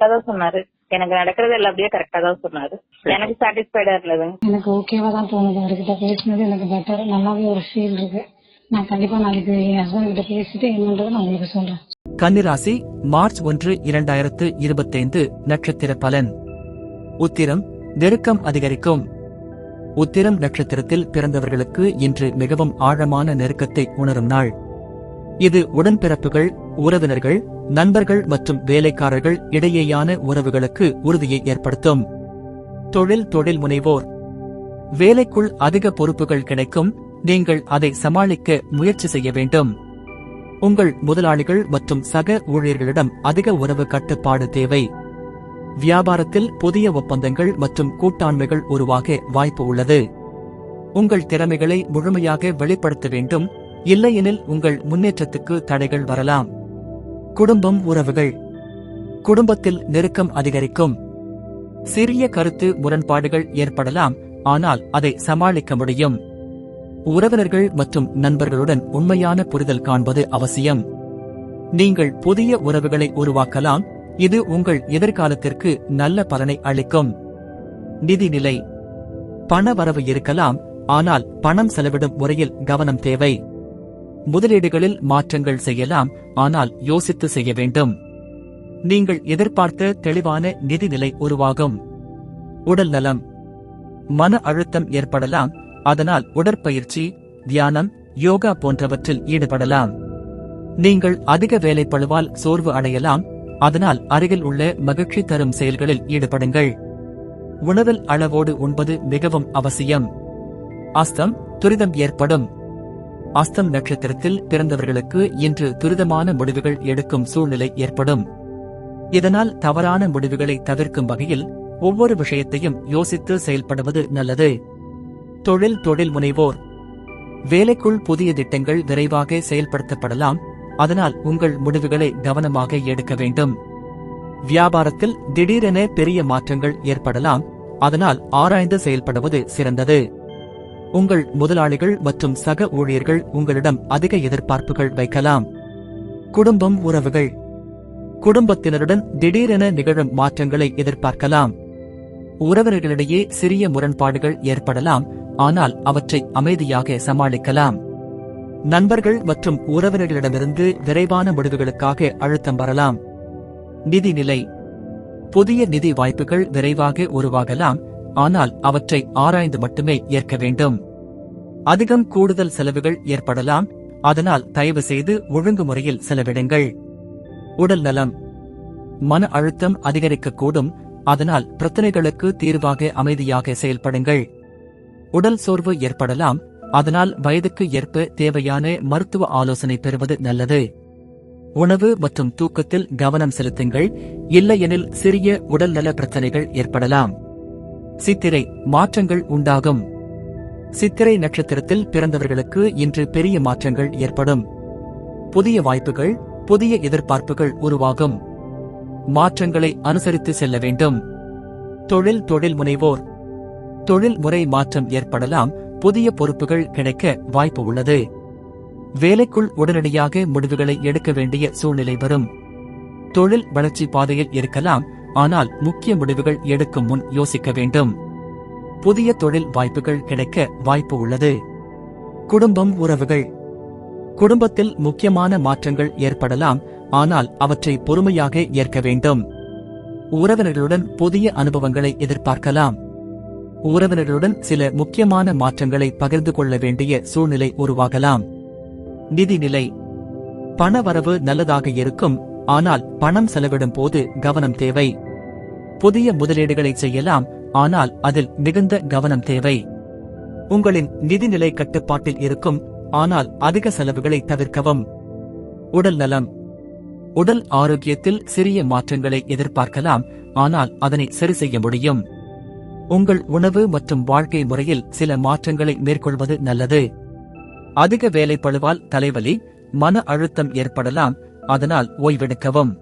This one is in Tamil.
கரெக்டா தான் சொன்னாரு. எனக்கு நடக்கிறது எல்லாம் அப்படியே கரெக்டா தான் சொன்னாரு. எனக்கு சாட்டிஸ்ஃபைடா இருந்ததுங்க எனக்கு ஓகேவா தான் தோணுது. அவர்கிட்ட பேசினது எனக்கு பெட்டர் நல்லாவே ஒரு ஃபீல் இருக்கு. நான் கண்டிப்பா நாளைக்கு என் ஹஸ்பண்ட் கிட்ட பேசிட்டு என்னன்றதை நான் உங்களுக்கு சொல்றேன். கன்னிராசி மார்ச் ஒன்று இரண்டாயிரத்து இருபத்தைந்து நட்சத்திர பலன். உத்திரம் நெருக்கம் அதிகரிக்கும். உத்திரம் நட்சத்திரத்தில் பிறந்தவர்களுக்கு இன்று மிகவும் ஆழமான நெருக்கத்தை உணரும் நாள். இது உடன்பிறப்புகள் உறவினர்கள் நண்பர்கள் மற்றும் வேலைக்காரர்கள் இடையேயான உறவுகளுக்கு உறுதியை ஏற்படுத்தும். தொழில் தொழில் முனைவோர். வேலைக்குள் அதிக பொறுப்புகள் கிடைக்கும். நீங்கள் அதை சமாளிக்க முயற்சி செய்ய வேண்டும். உங்கள் முதலாளிகள் மற்றும் சக ஊழியர்களிடம் அதிக உறவு கட்டுப்பாடு தேவை. வியாபாரத்தில் புதிய ஒப்பந்தங்கள் மற்றும் கூட்டாண்மைகள் உருவாக வாய்ப்பு உள்ளது. உங்கள் திறமைகளை முழுமையாக வெளிப்படுத்த வேண்டும். இல்லையெனில் உங்கள் முன்னேற்றத்துக்கு தடைகள் வரலாம். குடும்பம் உறவுகள். குடும்பத்தில் நெருக்கம் அதிகரிக்கும். சிறிய கருத்து முரண்பாடுகள் ஏற்படலாம் ஆனால் அதை சமாளிக்க முடியும். உறவினர்கள் மற்றும் நண்பர்களுடன் உண்மையான புரிதல் காண்பது அவசியம். நீங்கள் புதிய உறவுகளை உருவாக்கலாம் இது உங்கள் எதிர்காலத்திற்கு நல்ல பலனை அளிக்கும். நிதிநிலை. பண வரவு இருக்கலாம் ஆனால் பணம் செலவிடும் முறையில் கவனம் தேவை. முதலீடுகளில் மாற்றங்கள் செய்யலாம் ஆனால் யோசித்து செய்ய வேண்டும். நீங்கள் எதிர்பார்த்த தெளிவான நிதிநிலை உருவாகும். உடல் நலம். மன அழுத்தம் ஏற்படலாம் அதனால் உடற்பயிற்சி தியானம் யோகா போன்றவற்றில் ஈடுபடலாம். நீங்கள் அதிக வேலைப்பளுவால் சோர்வு அடையலாம் அதனால் அருகில் உள்ள மகிழ்ச்சி தரும் செயல்களில் ஈடுபடுங்கள். உணவில் அளவோடு உண்பது மிகவும் அவசியம். அஸ்தம் துரிதம் ஏற்படும். அஸ்தம் நட்சத்திரத்தில் பிறந்தவர்களுக்கு இன்று துரிதமான முடிவுகள் எடுக்கும் சூழ்நிலை ஏற்படும். இதனால் தவறான முடிவுகளை தவிர்க்கும் வகையில் ஒவ்வொரு விஷயத்தையும் யோசித்து செயல்படுவது நல்லது. தொழில் தொழில் முனைவோர். வேலைக்குள் புதிய திட்டங்கள் விரைவாக செயல்படுத்தப்படலாம். அதனால் உங்கள் முடிவுகளை கவனமாக எடுக்க வேண்டும். வியாபாரத்தில் திடீரென பெரிய மாற்றங்கள் ஏற்படலாம். அதனால் ஆராய்ந்து செயல்படுவது சிறந்தது. உங்கள் முதலாளிகள் மற்றும் சக ஊழியர்கள் உங்களிடம் அதிக எதிர்பார்ப்புகள் வைக்கலாம். குடும்பம் உறவுகள். குடும்பத்தினருடன் திடீரென நிகழும் மாற்றங்களை எதிர்பார்க்கலாம். உறவினர்களிடையே சிறிய முரண்பாடுகள் ஏற்படலாம் ஆனால் அவற்றை அமைதியாக சமாளிக்கலாம். நண்பர்கள் மற்றும் உறவினர்களிடமிருந்து விரைவான முடிவுகளுக்காக அழுத்தம் வரலாம். நிதிநிலை. புதிய நிதி வாய்ப்புகள் விரைவாக உருவாகலாம் ஆனால் அவற்றை ஆராய்ந்து மட்டுமே ஏற்க வேண்டும். அதிகம் கூடுதல் செலவுகள் ஏற்படலாம். அதனால் தயவு செய்து ஒழுங்குமுறையில் செலவிடுங்கள். உடல் நலம். மன அழுத்தம் அதிகரிக்கக்கூடும். அதனால் பிரச்சனைகளுக்கு தீர்வாக அமைதியாக செயல்படுங்கள். உடல் சோர்வு ஏற்படலாம். அதனால் வயதுக்கு ஏற்ப தேவையான மருத்துவ ஆலோசனை பெறுவது நல்லது. உணவு மற்றும் தூக்கத்தில் கவனம் செலுத்துங்கள். இல்லையெனில் சிறிய உடல்நல பிரச்சனைகள் ஏற்படலாம். சித்திரை மாற்றங்கள் உண்டாகும். சித்திரை நட்சத்திரத்தில் பிறந்தவர்களுக்கு இன்று பெரிய மாற்றங்கள் ஏற்படும். புதிய வாய்ப்புகள் புதிய எதிர்பார்ப்புகள் உருவாகும். மாற்றங்களை அனுசரித்து செல்ல வேண்டும். தொழில் தொழில் முனைவோர். தொழில் முறை மாற்றம் ஏற்படலாம் புதிய பொறுப்புகள் கிடைக்க வாய்ப்பு உள்ளது. வேலைக்குள் உடனடியாக முடிவுகளை எடுக்க வேண்டிய சூழ்நிலை வரும். தொழில் வளர்ச்சி பாதையில் இருக்கலாம் ஆனால் முக்கிய முடிவுகள் எடுக்கும் முன் யோசிக்க வேண்டும். புதிய தொழில் வாய்ப்புகள் கிடைக்க வாய்ப்பு உள்ளது. குடும்பம் உறவுகள். குடும்பத்தில் முக்கியமான மாற்றங்கள் ஏற்படலாம் ஆனால் அவற்றை பொறுமையாக ஏற்க வேண்டும். உறவினர்களுடன் புதிய அனுபவங்களை எதிர்பார்க்கலாம். உறவினர்களுடன் சில முக்கியமான மாற்றங்களை பகிர்ந்து கொள்ள வேண்டிய சூழ்நிலை உருவாகலாம். நிதிநிலை பணவரவு நல்லதாக இருக்கும் ஆனால் பணம் செலவிடும் போது கவனம் தேவை. புதிய முதலீடுகளை செய்யலாம் ஆனால் அதில் மிகுந்த கவனம் தேவை. உங்களின் நிதிநிலை கட்டுப்பாட்டில் இருக்கும் ஆனால் அதிக செலவுகளை தவிர்க்கவும். உடல் நலம். உடல் ஆரோக்கியத்தில் சிறிய மாற்றங்களை எதிர்பார்க்கலாம் ஆனால் அதனை சரி செய்ய முடியும். உங்கள் உணவு மற்றும் வாழ்க்கை முறையில் சில மாற்றங்களை மேற்கொள்வது நல்லது. அதிக வேலைப்பழுவால் தலைவலி மன அழுத்தம் ஏற்படலாம் அதனால் ஓய்வெடுக்கவும்.